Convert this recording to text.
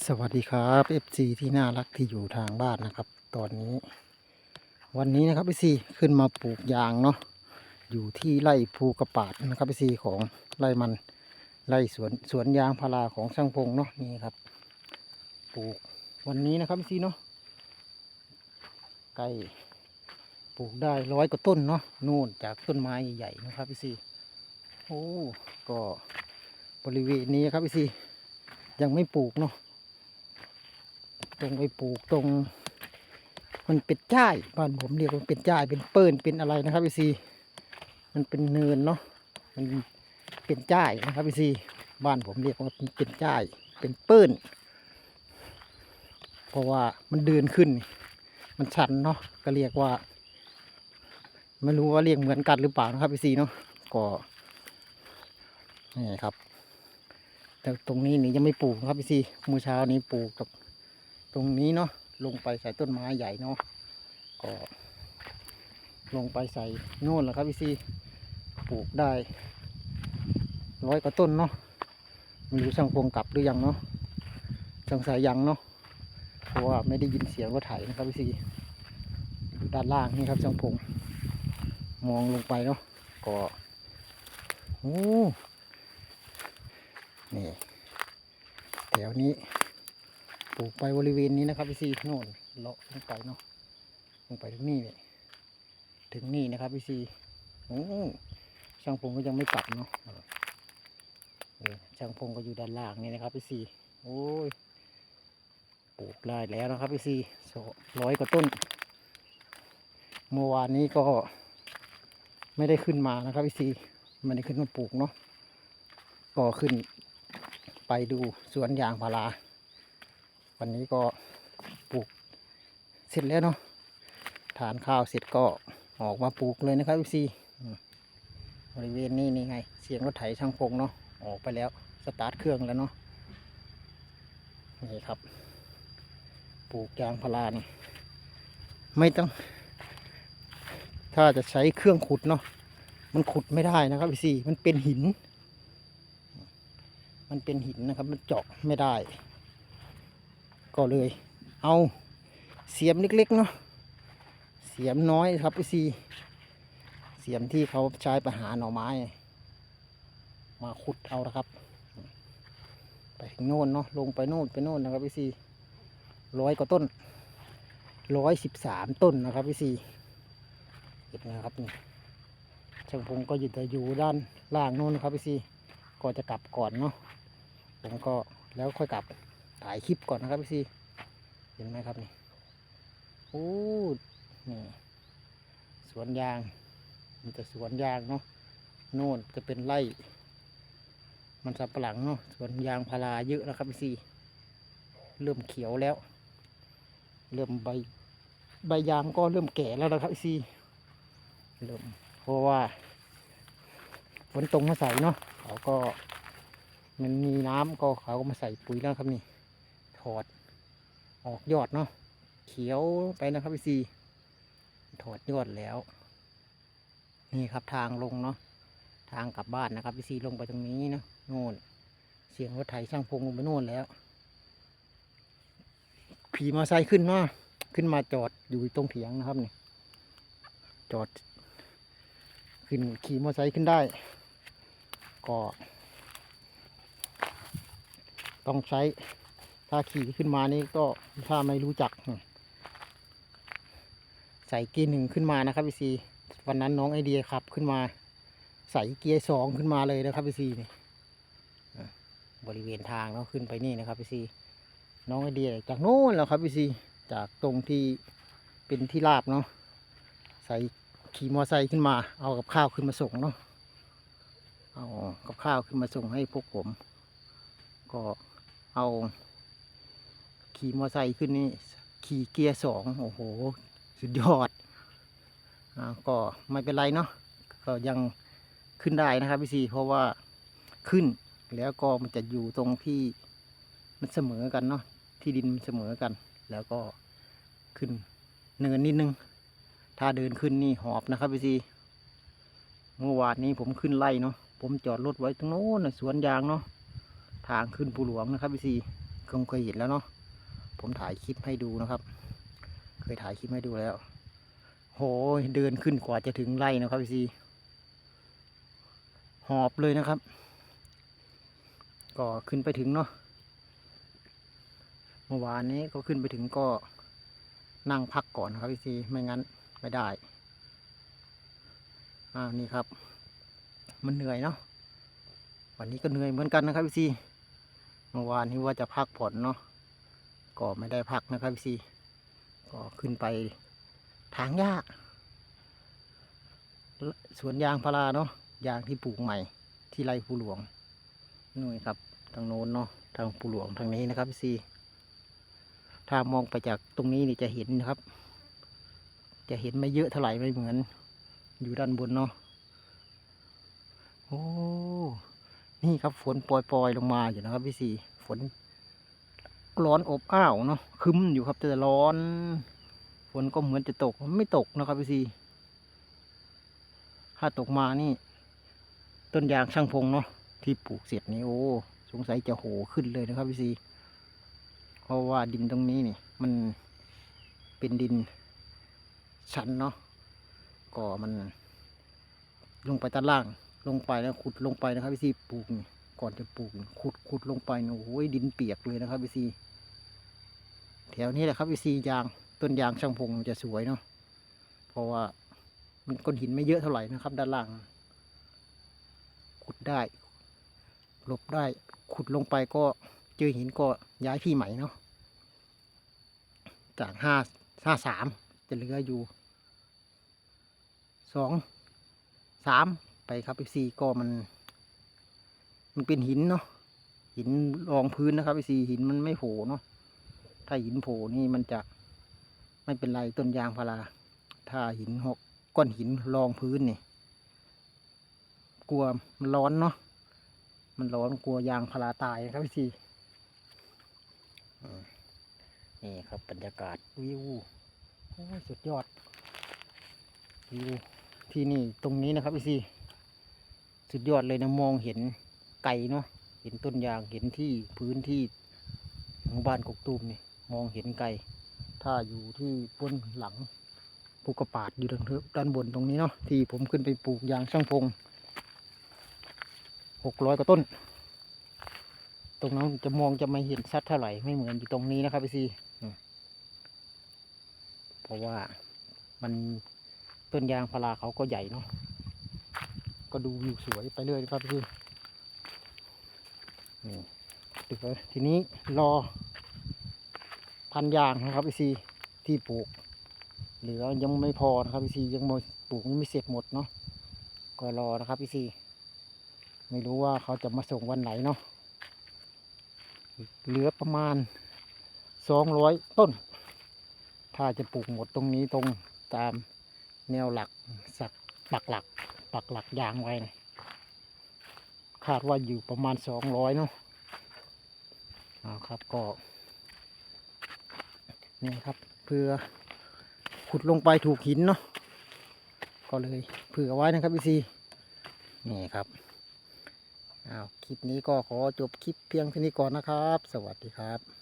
สวัสดีครับ FC ที่น่ารักที่อยู่ทางบ้านนะครับ ตอนนี้ วันนี้นะครับ FC ขึ้นมาปลูกยางเนาะอยู่ที่ไร่ภูกระปาดนะครับ FC ของไร่มันไร่สวนสวนยางพาราของช่างพงเนาะนี่ครับ ปลูกวันนี้นะครับ FC เนาะใกล้ปลูกได้ร้อยกว่าต้นเนาะนู่นจากต้นไม้ใหญ่นะครับ FC โอ้ก็บริเวณนี้ครับ FC ยังไม่ปลูกเนาะ ตรงไปปลูกตรง มันเป็นจ้ายบ้านผมเรียกว่าเป็นจ้ายเป็นเปิ้นเป็นอะไรนะครับพี่ซีมันเป็นเนินเนาะมันเป็นจ้ายนะครับพี่ซีบ้านผมเรียกว่าเป็นจ้ายเป็นเปิ้นเพราะว่ามันเดินขึ้น มันชันเนาะก็เรียกว่าไม่รู้ว่าเรียกเหมือนกันหรือเปล่านะครับพี่ซีเนาะก็นี่ครับแต่ตรงนี้นี่ยังไม่ปลูกนะครับพี่ซีมื่อเช้านี้ปลูกกับ ตรงนี้เนาะลงไปใส่ต้นไม้ใหญ่เนาะก็ ลงไปใส่โน่นแหละครับพี่ซีปลูกได้ร้อยกว่าต้นเนาะไม่รู้ช่างพงกลับหรือยังเนาะสงสัยยังเนาะเพราะว่าไม่ได้ยินเสียงรถไถนะครับพี่ซีด้านล่างนี่ครับช่างพงมองลงไปเนาะก็โอ้นี่แถวนี้ ปลูกไปบริเวณนี้นะครับพี่ซีโน่นเลาะลงไปเนาะลงไปถึงนี่เลยถึงนี่นะครับพี่ซีโอ้ช่างพงก็ยังไม่กลับเนาะช่างพงก็อยู่ด้านล่างนี่นะครับพี่ซีโอ้ยปลูกได้แล้วนะครับพี่ซีร้อยกว่าต้น เมื่อวานนี้ก็ไม่ได้ขึ้นมานะครับพี่ซีไม่ได้ขึ้นมาปลูกเนาะก็ขึ้นไปดูสวนยางพารา วันนี้ก็ปลูกเสร็จแล้วเนาะทานข้าวเสร็จก็ออกมาปลูกเลยนะครับพี่ซีบริเวณนี้นี่ไง เสียงรถไถช่างพงเนาะออกไปแล้วสตาร์ทเครื่องแล้วเนาะนี่ครับ ปลูกยางพารานี่ไม่ต้อง ถ้าจะใช้เครื่องขุดเนาะมันขุดไม่ได้นะครับพี่ซีมันเป็นหิน มันเป็นหินนะครับ มันเจาะไม่ได้ ก็เลย เอาเสียมเล็กๆเนาะเสียมน้อยครับพี่ซีเสียมที่เขาใช้ไปหาหน่อไม้ มาขุดเอานะครับ ไปถึงโน่นเนาะลงไปโน่นไปโน่นนะครับพี่ซีร้อยกว่าต้นร้อยสิบสามต้นนะครับพี่ซีเห็นนะครับนี่ช่างพงก็อยู่แต่อยู่ด้านล่างโน่นนะครับพี่ซีก็จะกลับก่อนเนาะผมก็แล้วค่อยกลับ ถ่ายคลิปก่อนนะครับพี่ซีเห็นไหมครับนี่โอ้นี่ สวนยาง มีแต่สวนยางเนาะโน่นจะเป็นไร่ มันสับปะหลังเนาะสวนยางพาราเยอะแล้วครับพี่ซีเริ่มเขียวแล้ว เริ่มใบใบยางก็เริ่มแก่แล้วนะครับพี่ซีเริ่มเพราะว่าฝนตกมาใส่เนาะเขาก็มันมีน้ำก็เขาก็มาใส่ปุ๋ยแล้วครับนี่ ถอด ออกยอดเนาะเขียวไปนะครับพี่ซีถอดยอดแล้ว นี่ครับทางลงเนาะทางกลับบ้านนะครับพี่ซีลงไปตรงนี้เนาะโน่น เสียงรถไถช่างพงลงไปโน่นแล้วขี่มอเตอร์ไซค์ขึ้นเนาะขึ้นมาจอดอยู่ตรงเถียงนะครับนี่จอด ขึ้นขี่มอเตอร์ไซค์ขึ้นได้ ก็ ต้องใช้ ถ้าขี่ขึ้นมานี่ก็ถ้าไม่รู้จัก ใส่เกียร์หนึ่งขึ้นมานะครับพี่ซีวันนั้นน้องไอเดียขับขึ้นมา ใส่เกียร์สองขึ้นมาเลยนะครับพี่ซีนี่บริเวณทางเนาะขึ้นไปนี่นะครับพี่ซีน้องไอเดียจากโน้นแล้วครับพี่ซีจากตรงที่เป็นที่ราบเนาะใส่ขี่มอไซค์ขึ้นมา เอากับข้าวขึ้นมาส่งเนาะเอากับข้าวขึ้นมาส่งให้พวกผม ก็เอา ขี่มอไซค์ขึ้นนี่ขี่เกียร์สองโอ้โห สุดยอดอ่าก็ไม่เป็นไรเนาะก็ยังขึ้นได้นะครับพี่ซีเพราะว่าขึ้นแล้วก็มันจะอยู่ตรงที่มันเสมอกันเนาะที่ดินมันเสมอกัน แล้วก็ขึ้นเนินนิดนึง ถ้าเดินขึ้นนี่หอบนะครับพี่ซีเมื่อวานนี้ผมขึ้นไล่เนาะผมจอดรถไว้ตรงโน้นสวนยางเนาะทางขึ้นภูหลวงนะครับพี่ซีคงเคยเห็นแล้วเนาะ ผมถ่ายคลิปให้ดูนะครับ เคยถ่ายคลิปให้ดูแล้ว โหยเดินขึ้นกว่าจะถึงไร่นะครับพี่ซีหอบเลยนะครับ ก็ขึ้นไปถึงเนาะเมื่อวานนี้ก็ขึ้นไปถึงก็นั่งพักก่อนนครับพี่ซีไม่งั้นไม่ได้อ่านี่ครับ มันเหนื่อยเนาะวันนี้ก็เหนื่อยเหมือนกันนะครับพี่ซีเมื่อวานนี้ว่าจะพักผ่อนเนาะ ก็ไม่ได้พักนะครับพี่ซีก็ขึ้นไปทางหญ้าสวนยางพาราเนาะยางที่ปลูกใหม่ ที่ไร่ภูหลวงนู่นครับทางโน้นเนาะทางภูหลวงทางนี้นะครับพี่ซีถ้ามองไปจากตรงนี้นี่จะเห็นนะครับ จะเห็นไม่เยอะเท่าไหร่ไม่เหมือน อยู่ด้านบนเนาะโอ้นี่ครับฝนปล่อยๆลงมาอยู่นะครับพี่สีฝน ร้อนอบอ้าวเนาะคึ้มอยู่ครับแต่ร้อนฝนก็เหมือนจะตกมันไม่ตกนะครับพี่สีถ้าตกมานี่ ต้นยางช่างพงเนาะที่ปลูกเสร็จนี่โอ้สงสัยจะโหขึ้นเลยนะครับพี่สีเพราะว่าดินตรงนี้นี่ มันเป็นดินชันเนาะก็มัน ลงไปด้านล่าง ลงไปแล้วขุดลงไปนะครับพี่ซีปลูกนี่ ก่อนจะปลูกขุดขุดลงไปนี่ยโอ้โหดินเปียกเลยนะครับพี่ซีแถวนี้แหละครับพี่ซียางต้นยางช่างพงมันจะสวยเนาะเพราะว่ามันก้อนหินไม่เยอะเท่าไหร่นะครับ ด้านล่าง ขุดได้หลบได้ขุดลงไปก็เจอหินก็ย้ายที่ใหม่เนาะจากห้าห้าสามจะเหลืออยู่สองสามไปครับ FC ก็มัน มันเป็นหินเนาะหินรองพื้นนะครับ FC หินมันไม่โผล่เนาะถ้าหินโผล่นี่มันจะไม่เป็นไรต้นยางพารา ถ้าหินหกก้อนหินรองพื้นนี่กลัวมันร้อนเนาะมันร้อนกลัวยางพาราตายนะครับ FC อืมนี่ครับบรรยากาศวิวโอ้สุดยอดวิวที่นี่ตรงนี้นะครับพี่ซีสุดยอดเลยนะมองเห็น ไก่เนาะเห็นต้นยางเห็นที่พื้นที่หมู่บ้านกกตูมนี่มองเห็นไก่ถ้าอยู่ที่บนหลังภูกระปาดอยู่ทางเทิบด้านบนตรงนี้เนาะที่ผมขึ้นไปปลูกยางช่างพงหกร้อยกว่าต้น ตรงนั้นจะมองจะไม่เห็นชัดเท่าไหร่ไม่เหมือนอยู่ตรงนี้นะครับพี่ซีเพราะว่ามันต้นยางพาราเขาก็ใหญ่เนาะก็ดูวิวสวยไปเรื่อยนะครับพี่ นี่เดี๋ยวทีนี้รอพันยางนะครับพี่ซีที่ปลูก เหลือยังไม่พอนะครับพี่ซียังไม่ปลูกยังไม่เสร็จหมดเนาะก็รอนะครับพี่ซีไม่รู้ว่าเขาจะมาส่งวันไหนเนาะเหลือประมาณสองร้อยต้น ถ้าจะปลูกหมดตรงนี้ตรงตามแนวหลักสักปักหลักปักหลักยางไว้นะ คาดว่าอยู่ประมาณสองร้อยเนาะเอาครับก็นี่ครับเพื่อขุดลงไปถูกหินเนาะก็เลยเผื่อไว้นะครับพี่ซีนี่ครับเอาคลิปนี้ก็ขอจบคลิปเพียงเท่านี้ก่อนนะครับ สวัสดีครับ